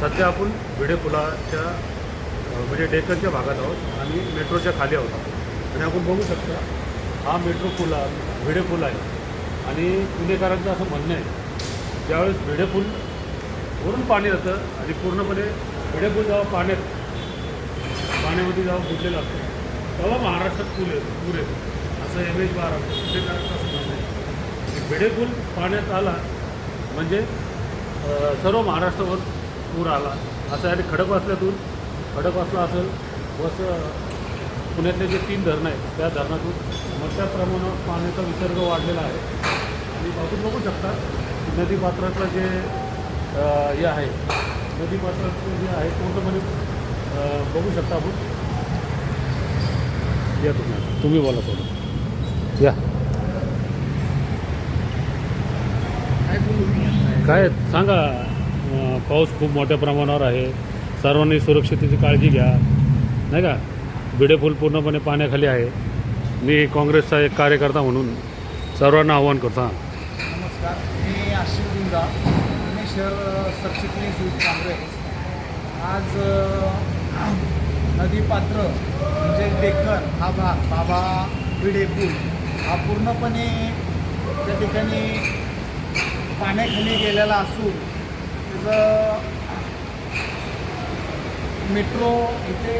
सध्या आपण भिडे पुलाच्या म्हणजे डेक्कनच्या भागात आहोत आणि मेट्रोच्या खाली आहोत आणि आपण बघू शकता हा मेट्रो पूल आहे भिडे पूल आहे. आणि पुणेकरांचं असं म्हणणं आहे ज्यावेळेस भिडे पूल वरून पाणी येतं आणि पूर्णपणे भिडे पूल जेव्हा पाण्यात पाण्यामध्ये जेव्हा बुडलेलं असतं तेव्हा महाराष्ट्रात पूल येतो पूर येतो. असं एम एच बार पुणेकरांचं असं म्हणणं आहे. भिडे पूल पाण्यात आला म्हणजे सर्व महाराष्ट्रावर पूर आला. असं आहे आणि खडकवासल्यातून खडकवासला असेल बस पुण्यातले जे तीन धरणं आहेत त्या धरणातून मोठ्या प्रमाणावर पाण्याचा विसर्ग वाढलेला आहे. आणि आपण बघू शकता नदीपात्रातलं जे हे आहे नदीपात्रातलं जे आहे पूर्णपणे बघू शकता आपण. या तुम्ही. तुम्ही बोला थोडं या. काय सांगा. पाऊस खूप मोठ्या प्रमाणावर आहे. सर्वांनी सुरक्षितेची काळजी घ्या. नाही का? भिडेपूल पूर्णपणे पाण्याखाली आहे. मी काँग्रेसचा एक कार्यकर्ता म्हणून सर्वांना आव्हान करतो. हां. नमस्कार. मी आशिष गुंजा पुणे शहर सरचिटणीस युथ काँग्रेस. आज नदीपात्र म्हणजे डेक्कन हा भाग बाबा भिडे पूल हा पूर्णपणे त्या ठिकाणी पाण्याखाली गेलेला असून त्याचं मेट्रो इथे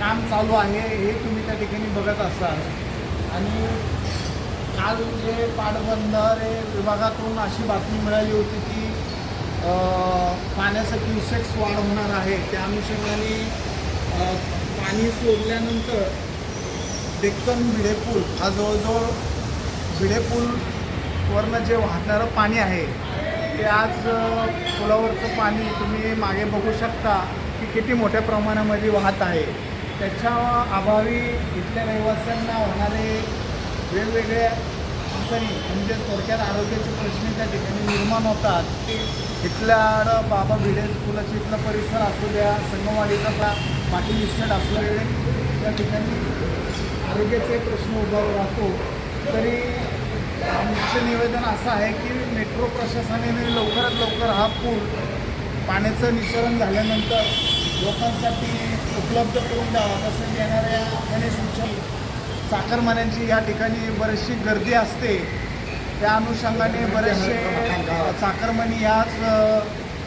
काम चालू आहे हे तुम्ही त्या ठिकाणी बघत असाल. आणि काल जे पाटबंधारे विभागातून अशी बातमी मिळाली होती की अ, पाण्याचं क्युसेक्स वाढ होणार आहे. त्या अनुषंगाने पाणी सोडल्यानंतर डेक्कन भिडेपूल हा जवळजवळ भिडेपूलवरनं जे वाहणारं पाणी आहे की आज पुलावरचं पाणी तुम्ही मागे बघू शकता की किती मोठ्या प्रमाणामध्ये वाहत आहे. त्याच्या अभावी इथल्या रहिवाशांना होणारे वेगवेगळे अडचणी म्हणजे थोडक्यात आरोग्याचे प्रश्न त्या ठिकाणी निर्माण होतात. ते इथल्या बाबा भिडे पुलाचे इथला परिसर असू द्या संगमवाडीचा पा पाटील इस्टेट असू त्या ठिकाणी आरोग्याचे प्रश्न उभा राहतो. तरी आमचं निवेदन असं आहे की मेट्रो प्रशासनाने लवकरात लवकर हा पूल पाण्याचं निश्चरण झाल्यानंतर लोकांसाठी उपलब्ध करून द्यावा तसंच येणाऱ्या गणेश उत्सव चाकरमान्यांची या ठिकाणी बरीचशी गर्दी असते त्या अनुषंगाने बरेचसे चाकरमानी याच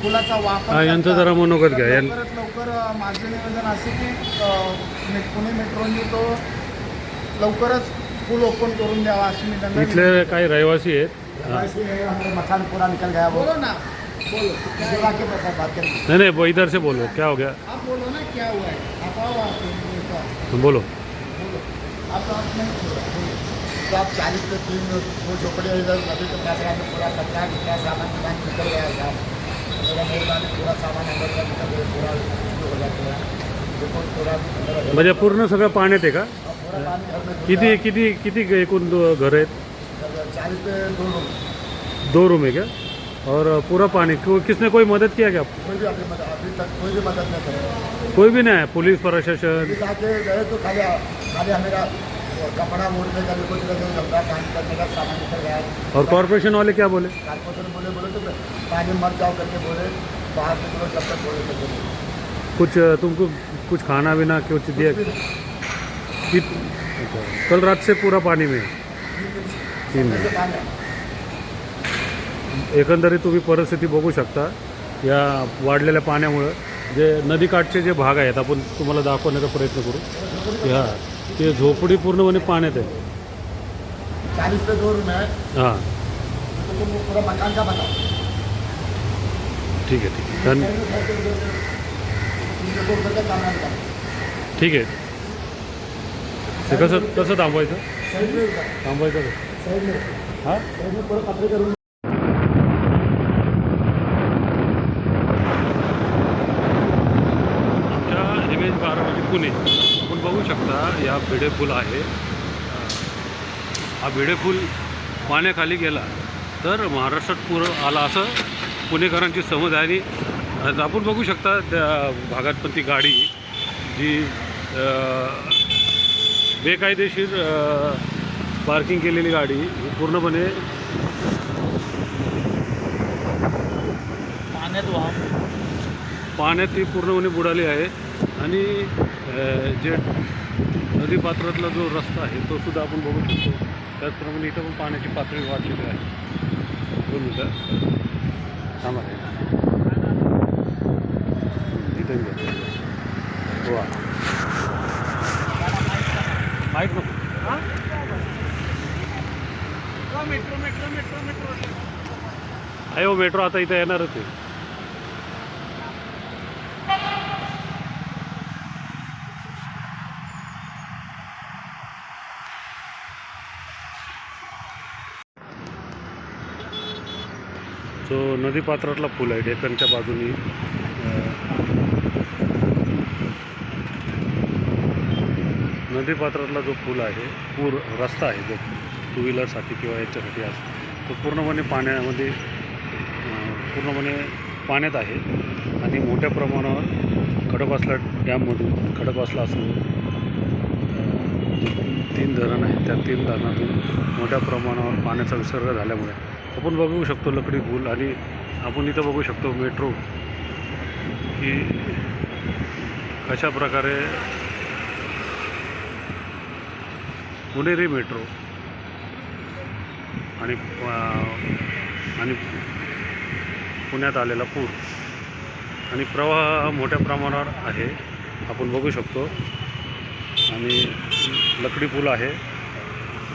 पुलाचा वापर यांचं. जरा मनोगत घ्या. लवकरात लवकर माझं निवेदन असं की पुणे मेट्रोनी तो लवकरच पूल ओपन करून द्यावा अशी मी त्यांना इथले काही रहिवासी आहेत. हाँ. विनंती- मकान पूरा निकल गया वो बोलो ना. बोलो. क्या के बात करें. नहीं नहीं वो इधर से बोलो क्या हो गया? आप बोलो ना क्या हुआ है? आप आओ आप बोलो आप आप नहीं बोलो. बोलो। तो आप चालीस पे तीन वो झोपड़े इधर नदी के पास आके पूरा कचरा सामान सामान निकल गया साहब। मेरा मेहरबानी पूरा सामान अंदर का निकल गया पूरा हो जाता है पूरा अंदर है। म्हणजे पूर्ण सगळं पाण्यात आहे का? किती किती किती एकूण घर आहेत? दो रूम है क्या और पूरा पानी को- किसने कोई मदद किया क्या? कोई भी मदद अभी तक कोई भी मदद नहीं करे कोई भी नहीं है पुलिस, प्रशासन? गए तो खाली खाली हमेरा कपड़ा मोड़ने का भी कुछ लंबा काम करने का सामान निकल गया और कॉरपोरेशन वाले क्या बोले? कारपोरेशन बोले बोले तो पानी मर जाओ करके बोले बाहर निकलो जब तक बोले कुछ, तुमको कुछ खाना बिना कुछ दिया? कल रात से पूरा पानी में। तीन दिन। एकंदरीत तुम्ही परिस्थिती बघू शकता या वाढलेल्या पाण्यामुळं. जे नदीकाठचे जे भाग आहेत आपण तुम्हाला दाखवण्याचा प्रयत्न करू. ह्या ते झोपडी पूर्णपणे पाण्यात आहे. हां. ठीक आहे ठीक आहे. धन्यवाद ठीक आहे. ते कसं कसं थांबवायचं? थांबवायचं हां? आमच्या एम एच बारामती पुणे. आपण बघू शकता या भिडे पूल आहे. हा भिडे पूल पाण्याखाली गेला तर महाराष्ट्रात पूर आला असं पुणेकरांची समज आहे. आणि आपण बघू शकता त्या भागात पण ती गाडी जी बेकायदेशीर पार्किंग केलेली गाडी ही पूर्णपणे पाण्यात वाहून पाण्यात ती पूर्णपणे बुडाली आहे. आणि जे नदीपात्रातला जो रस्ता आहे तो सुद्धा आपण बघू शकतो. त्याचप्रमाणे इथं पण पाण्याची पातळी वाढलेली आहे. दोन मिनटं. थांबा. घ्या. वा. माहीत नको मेट्रो मेट्रो मेट्रो मेट्रो हो मेट्रो आता इथं येणारच आहे. जो नदीपात्रातला पूल आहे डेक्कनच्या बाजूनी नदीपात्रातला जो पूल आहे पूर रस्ता आहे जो टू व्हीलरसाठी किंवा याच्यासाठी असतो तो पूर्णपणे पाण्यामध्ये पूर्णपणे पाण्यात आहे. आणि मोठ्या प्रमाणावर खडकवासला डॅममधून खडकवासला असून तीन धरण आहेत. त्या तीन धरणातून मोठ्या प्रमाणावर पाण्याचा विसर्ग झाल्यामुळे आपण बघू शकतो लकडी पूल आणि आपण इथं बघू शकतो मेट्रो की कशा प्रकारे पुणेरी मेट्रो आणि आणि पुण्यात आलेला पूर. आणि प्रवाह हा मोठ्या प्रमाणावर आहे. आपण बघू शकतो. आणि लकडी पूल आहे.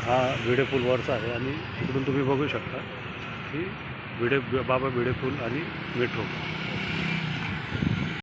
हा भिडे पूलवरचा आहे. आणि इकडून तुम्ही बघू शकता की भिडे बाबा भिडे पूल आणि मेट्रो.